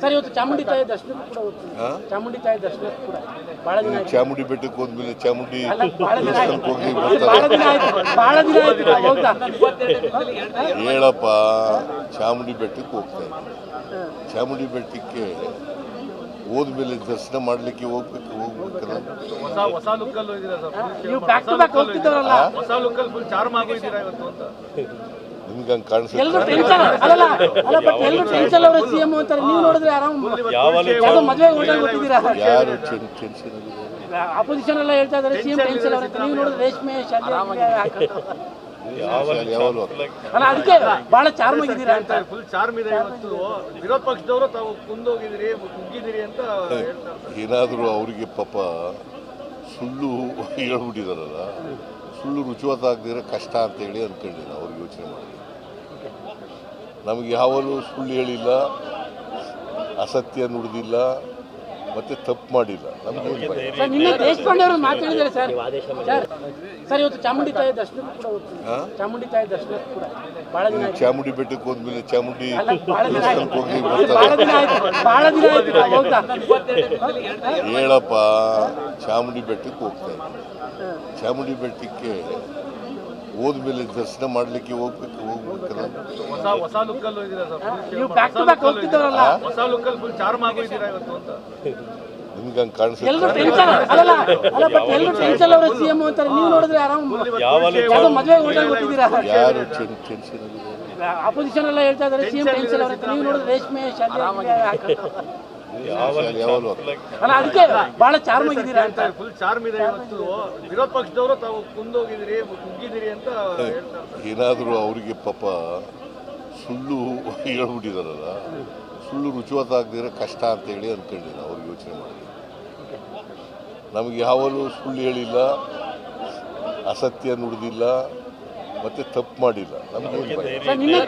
Sir ಇವತ್ತು ಚಾಮುಂಡಿ ತಾಯಿ ದರ್ಶನಕ್ಕೂ ಕೂಡ ಹೋಗ್ತೀನಿ. ಚಾಮುಂಡಿ ತಾಯಿ ದರ್ಶನಕ್ಕೂ ಕೂಡ. ಬಹಳ ದಿನ ಆಯ್ತು. ಚಾಮುಂಡಿ ಬೆಟ್ಟಕ್ಕೆ ಹೋದ್ಮೇಲೆ ಚಾಮುಂಡಿ ಅಲ್ಲ ಬಹಳ ದಿನ ಆಯ್ತು. ದೇವಸ್ಥಾನಕ್ಕೆ ಹೋಗಿ ಬಹಳ ಬರ್ತಾರೆ. ದಿನ ಆಯ್ತು. ಬಹಳ ದಿನ ಆಯ್ತು ನಾವು ಹೇಳಪ್ಪ ಚಾಮುಂಡಿ ಬೆಟ್ಟಕ್ಕೆ ಹೋಗ್ತಾ ಚಾಮುಂಡಿ ಬೆಟ್ಟಕ್ಕೆ ಹೋದ್ಮೇಲೆ ದರ್ಶನ ಮಾಡ್ಲಿಕ್ಕೆ ಹೋಗ್ಬೇಕು ಹೋಗ್ಬೇಕಲ್ಲ? ಹೊಸ ಹೊಸ ಹೋಗಿದ್ದೀರಾ ಸರ್? ನೀವು ಬ್ಯಾಕ್ ಟು ಬ್ಯಾಕ್ ಹೋಗ್ತಿದ್ದವರಲ್ಲ. ಹೊಸ ಫುಲ್ ಚಾರ್ಮ್ ಆಗೋಗಿದ್ದೀರಾ ಇವತ್ತು ಅಂತ? ನಿಮ್ಗೆ ಹಂಗೆ ಕಾಣಿಸುತ್ತೆ? ಎಲ್ಲರೂ ಟೆನ್ಷನ್ ಅಲ್ಲ ಬಟ್ ಎಲ್ಲರೂ ಟೆನ್ಷನ್ ಅವರ ಸಿಎಂ ಅಂತಾರೆ. ನೀವು ನೋಡಿದ್ರೆ ಆರಾಮ್. ಯಾವುದೋ ಮದುವೆ ಹೋಟೆಲ್ ಗೊತ್ತಿದ್ದೀರಾ? ಯಾರು ಟೆನ್ಷನ್ ಅಪೋಸಿಷನ್ ಎಲ್ಲ ಹೇಳ್ತಾ ಇದ್ದಾರೆ. ಸಿಎಂ ಟೆನ್ಷನ್ ಅವ್ರ ನೀವು ನೋಡಿದ್ರೆ ರೇಷ್ಮೆ ಯಾವಾಗಲೂ ಅಲ್ಲ ಅದಕ್ಕೆ ಬಹಳ ಚಾರ್ಮ್ ಆಗಿದ್ದೀರಾ ಅಂತ. ಫುಲ್ ಚಾರ್ಮ್ ಇದೆ ಇವತ್ತು. ವಿರೋಧ ಪಕ್ಷದವರು ತಾವು ಕುಂದೋಗಿದ್ದೀರಿ ಕುಗ್ಗಿದ್ದೀರಿ ಅಂತ ಹೇಳ್ತಾರೆ. ಏನಾದರೂ ಅವರಿಗೆ ಪಾಪ ಸುಳ್ಳು ಹೇಳ್ಬಿಟ್ಟಿದಾರಲ್ಲ ಸುಳ್ಳು ರುಚಿವತ್ತಾಗದಿರೋ ಕಷ್ಟ ಅಂತೇಳಿ ಅಂದ್ಕೊಂಡಿಲ್ಲ ಅವ್ರು ಯೋಚನೆ ಮಾಡಿ. ನಮಗೆ ಯಾವಾಗಲೂ ಸುಳ್ಳು ಹೇಳಿಲ್ಲ ಅಸತ್ಯ ನುಡಿದಿಲ್ಲ. ಮತ್ತೆ ತಪ್ಪು ಮಾಡಿಲ್ಲ. ನಮ್ಗೆ ಸರ್ ನಿನ್ನೆ ದೇಶಪಾಂಡೆ ಅವರು ಮಾತಾಡಿದ್ದಾರೆ ಸರ್. ಸರ್ ಇವತ್ತು ಚಾಮುಂಡಿ ತಾಯಿ ದರ್ಶನಕ್ಕೂ ಕೂಡ ಚಾಮುಂಡಿ ತಾಯಿ ದರ್ಶನಕ್ಕೂ ಕೂಡ. ಬಹಳ ದಿನ ಆಯ್ತು. ಚಾಮುಂಡಿ ಬೆಟ್ಟಕ್ಕೆ ಹೋದ್ಮೇಲೆ ಚಾಮುಂಡಿ ಅಲ್ಲ ಬಹಳ ದಿನ ಆಯ್ತು. ದೇವಸ್ಥಾನಕ್ಕೆ ಹೋಗಿ ಬಹಳ ಬರ್ತಾರೆ. ದಿನ ಆಯ್ತು. ಬಹಳ ದಿನ ಆಯ್ತು ನಾವು ಹೋಗ್ತಾ. ಹೇಳಪ್ಪ ಚಾಮುಂಡಿ ಬೆಟ್ಟಕ್ಕೆ ಹೋಗ್ತಾ ಇದ್ದೀನಿ ಚಾಮುಂಡಿ ಬೆಟ್ಟಕ್ಕೆ ಹೋದ್ಮೇಲೆ ದರ್ಶನ ಮಾಡ್ಲಿಕ್ಕೆ ಹೋಗ್ಬೇಕು ಹೋಗ್ಬೇಕಲ್ಲ? ನಿಮ್ಗೆ ಹಂಗೆ ಕಾಣಿಸುತ್ತೆ? ಎಲ್ಲರೂ ಟೆನ್ಷನ್ ಅಲ್ಲಲ್ಲ ಅಲ್ಲ ಬಟ್ ಎಲ್ಲರೂ ಟೆನ್ಷನ್ ಅವರ ಸಿಎಂ ಅಂತಾರೆ ನೀವು ನೋಡಿದ್ರೆ ಆರಾಮ್ ಯಾವುದೋ ಮದುವೆ ಹೋಟೆಲ್ ಗೊತ್ತಿದ್ದೀರಾ ಯಾರು ಟೆನ್ಷನ್ ಅಪೋಸಿಷನ್ ಎಲ್ಲ ಹೇಳ್ತಾ ಇದ್ದಾರೆ ಸಿಎಂ ಟೆನ್ಷನ್. ನೀವು ನೋಡಿದ್ರೆ ರೇಷ್ಮೆ ಅಲ್ಲ ಅದಕ್ಕೆ ಬಹಳ ಚಾರ್ಮ್ ಆಗಿದ್ದೀರಾ ಅಂತ. ಫುಲ್ ಚಾರ್ಮ್ ಇದೆ ಇವತ್ತು. ವಿರೋಧ ಪಕ್ಷದವರು ತಾವು ಕುಂದೋಗಿದ್ದೀರಿ ಕುಗ್ಗಿದ್ದೀರಿ ಅಂತ ಹೇಳ್ತಾರೆ ಏನಾದರೂ ಅವರಿಗೆ ಪಾಪ ಸುಳ್ಳು ಹೇಳ್ಬಿಟ್ಟಿದಾರಲ್ಲ ಸುಳ್ಳು ರುಚಿವತ್ತಾಗದಿರೋ ಕಷ್ಟ ಅಂತೇಳಿ ಅನ್ಕೊಂಡಿಲ್ಲ ಅವ್ರು ಯೋಚನೆ ಮಾಡಿ ನಮಗೆ ಯಾವಲೂ ಸುಳ್ಳು ಹೇಳಿಲ್ಲ ಅಸತ್ಯ ನುಡಿದಿಲ್ಲ ಮತ್ತೆ ತಪ್ಪು ಮಾಡಿಲ್ಲ. ನಮ್ಗೆ